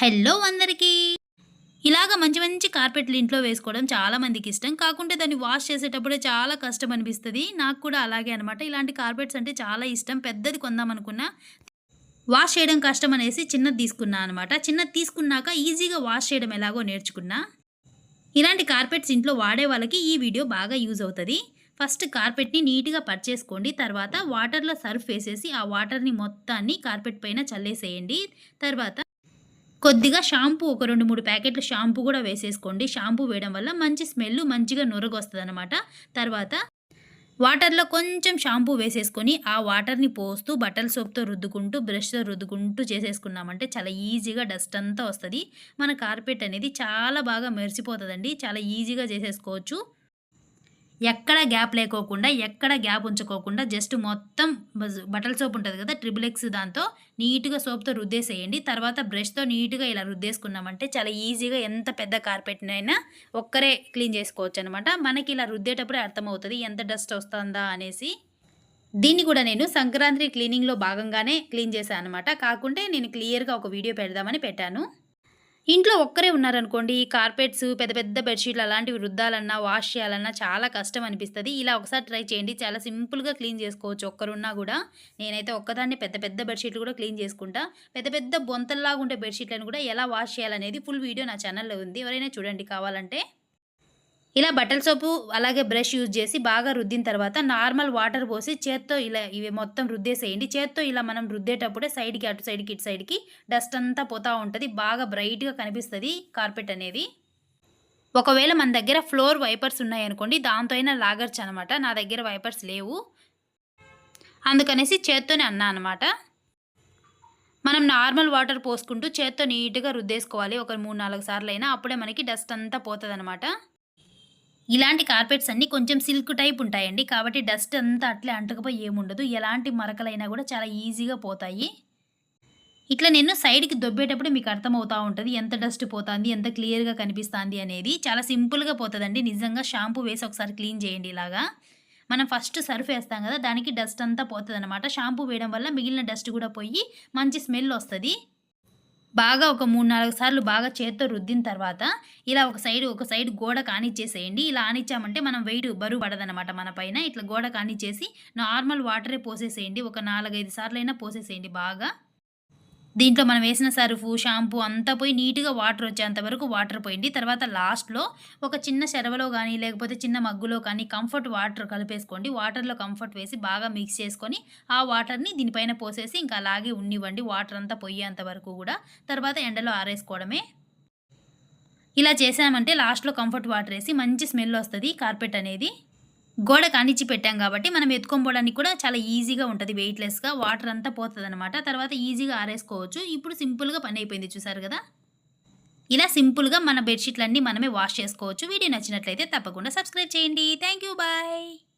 Hello అందరికీ. ఇలాగ మంచి మంచి కార్పెట్లు ఇంట్లో వేసుకోవడం చాలా మందికి ఇష్టం. కాకుంటే దాన్ని వాష్ చేసేటప్పుడే చాలా కష్టం అనిపిస్తుంది. నాకు కూడా అలాగే అనమాట ఇలాంటి కార్పెట్స్ అంటే చాలా ఇష్టం. పెద్దది కొందాం అనుకున్నా వాష్ చేయడం కష్టం అనేసి చిన్నది తీసుకున్నా అనమాట చిన్నది తీసుకున్నాక ఈజీగా వాష్ చేయడం ఎలాగో నేర్చుకున్నా. ఇలాంటి కార్పెట్స్ ఇంట్లో వాడే వాళ్ళకి ఈ వీడియో బాగా యూజ్ అవుతుంది. ఫస్ట్ కార్పెట్ని నీట్గా పర్చేసుకోండి తర్వాత వాటర్లో సర్ఫ్ వేసేసి ఆ వాటర్ని మొత్తాన్ని కార్పెట్ పైన చల్లేసేయండి. తర్వాత కొద్దిగా షాంపూ ఒక రెండు మూడు ప్యాకెట్లు షాంపూ కూడా వేసేసుకోండి. షాంపూ వేయడం వల్ల మంచి స్మెల్ మంచిగా నొరగొస్తుంది అనమాట తర్వాత వాటర్లో కొంచెం షాంపూ వేసేసుకొని ఆ వాటర్ని పోస్తూ బట్టల సోప్తో రుద్దుకుంటూ బ్రష్తో రుద్దుకుంటూ చేసేసుకున్నామంటే చాలా ఈజీగా డస్ట్ అంతా వస్తుంది. మన కార్పెట్ అనేది చాలా బాగా మెరిసిపోతుందండి. చాలా ఈజీగా చేసేసుకోవచ్చు. ఎక్కడ గ్యాప్ లేకోకుండా ఎక్కడ గ్యాప్ ఉంచుకోకుండా జస్ట్ మొత్తం బట్టల సోప్ ఉంటుంది కదా ట్రిపుల్ ఎక్స్ దాంతో నీట్గా సోప్తో రుద్దేసేయండి. తర్వాత బ్రష్తో నీట్గా ఇలా రుద్దేసుకున్నామంటే చాలా ఈజీగా ఎంత పెద్ద కార్పెట్నైనా ఒక్కరే క్లీన్ చేసుకోవచ్చు అనమాట మనకి ఇలా రుద్దేటప్పుడే అర్థమవుతుంది ఎంత డస్ట్ వస్తుందా అనేసి. దీన్ని కూడా నేను సంక్రాంతి క్లీనింగ్లో భాగంగానే క్లీన్ చేశాను అనమాట కాకుంటే నేను క్లియర్గా ఒక వీడియో పెడదామని పెట్టాను. ఇంట్లో ఒక్కరే ఉన్నారనుకోండి ఈ కార్పెట్స్ పెద్ద పెద్ద బెడ్షీట్లు అలాంటివి రుద్దాలన్నా వాష్ చేయాలన్నా చాలా కష్టం అనిపిస్తుంది. ఇలా ఒకసారి ట్రై చేయండి. చాలా సింపుల్గా క్లీన్ చేసుకోవచ్చు. ఒక్కరున్నా కూడా నేనైతే ఒక్కదాన్ని పెద్ద పెద్ద బెడ్షీట్లు కూడా క్లీన్ చేసుకుంటా. పెద్ద పెద్ద బొంతల్లాగా ఉండే బెడ్షీట్లను కూడా ఎలా వాష్ చేయాలనేది ఫుల్ వీడియో నా ఛానల్లో ఉంది. ఎవరైనా చూడండి కావాలంటే. ఇలా బట్టల సోపు అలాగే బ్రష్ యూజ్ చేసి బాగా రుద్దిన తర్వాత నార్మల్ వాటర్ పోసి చేత్తో ఇలా ఇవి మొత్తం రుద్దేసేయండి. చేత్తో ఇలా మనం రుద్దేటప్పుడే సైడ్కి అటు సైడ్కి ఇటు సైడ్కి డస్ట్ అంతా పోతూ ఉంటుంది. బాగా బ్రైట్గా కనిపిస్తుంది కార్పెట్ అనేది. ఒకవేళ మన దగ్గర ఫ్లోర్ వైపర్స్ ఉన్నాయనుకోండి దాంతో అయినా లాగర్చ్ అనమాట. నా దగ్గర వైపర్స్ లేవు. అందుకనేసి చేత్తోనే అన్నా అనమాట. మనం నార్మల్ వాటర్ పోసుకుంటూ చేత్తో నీట్గా రుద్దేసుకోవాలి. ఒక మూడు నాలుగు సార్లు అయినా అప్పుడే మనకి డస్ట్ అంతా పోతుంది ఇలాంటి కార్పెట్స్ అన్నీ కొంచెం సిల్క్ టైప్ ఉంటాయండి. కాబట్టి డస్ట్ అంతా అట్లే అంటకపోయి ఏముండదు. ఎలాంటి మరకలైనా కూడా చాలా ఈజీగా పోతాయి. ఇట్లా నేను సైడ్కి దొబ్బేటప్పుడు మీకు అర్థమవుతూ ఉంటుంది. ఎంత డస్ట్ పోతుంది ఎంత క్లియర్గా కనిపిస్తుంది అనేది చాలా సింపుల్గా పోతుందండి. నిజంగా షాంపూ వేసి ఒకసారి క్లీన్ చేయండి ఇలాగా. మనం ఫస్ట్ సర్ఫ్ వేస్తాం కదా దానికి డస్ట్ అంతా పోతుంది అనమాట షాంపూ వేయడం వల్ల మిగిలిన డస్ట్ కూడా పోయి మంచి స్మెల్ వస్తుంది. బాగా ఒక మూడు నాలుగు సార్లు బాగా చేత్తో రుద్దిన తర్వాత ఇలా ఒక సైడ్ ఒక సైడ్ గోడ కానిచ్చేసేయండి. ఇలా ఆనిచ్చామంటే మనం వెయిట్ బరువు పడదనమాట మన పైన. ఇట్లా గోడ కానిచ్చేసి నార్మల్ వాటరే పోసేసేయండి. ఒక నాలుగైదు సార్లు అయినా పోసేసేయండి బాగా. దీంట్లో మనం వేసిన సరుపు షాంపూ అంతా పోయి నీట్గా వాటర్ వచ్చేంత వరకు వాటర్ పోయింది తర్వాత లాస్ట్లో ఒక చిన్న చెరవలో కానీ లేకపోతే చిన్న మగ్గులో కానీ కంఫర్ట్ వాటర్ కలిపేసుకోండి. వాటర్లో కంఫర్ట్ వేసి బాగా మిక్స్ చేసుకొని ఆ వాటర్ని దీనిపైన పోసేసి ఇంకా అలాగే ఉండివ్వండి వాటర్ అంతా పోయేంత వరకు కూడా. తర్వాత ఎండలో ఆరేసుకోవడమే. ఇలా చేసామంటే లాస్ట్లో కంఫర్ట్ వాటర్ వేసి మంచి స్మెల్ వస్తుంది కార్పెట్ అనేది. గోడకు అణిచి పెట్టాం కాబట్టి మనం ఎత్తుకోపోవడానికి కూడా చాలా ఈజీగా ఉంటుంది వెయిట్లెస్గా వాటర్ అంతా పోతుంది అనమాట తర్వాత ఈజీగా ఆరేసుకోవచ్చు. ఇప్పుడు సింపుల్గా పని అయిపోయింది చూసారు కదా? ఇలా సింపుల్గా మన బెడ్షీట్లన్నీ మనమే వాష్ చేసుకోవచ్చు. వీడియో నచ్చినట్లయితే తప్పకుండా సబ్స్క్రైబ్ చేయండి. Thank you bye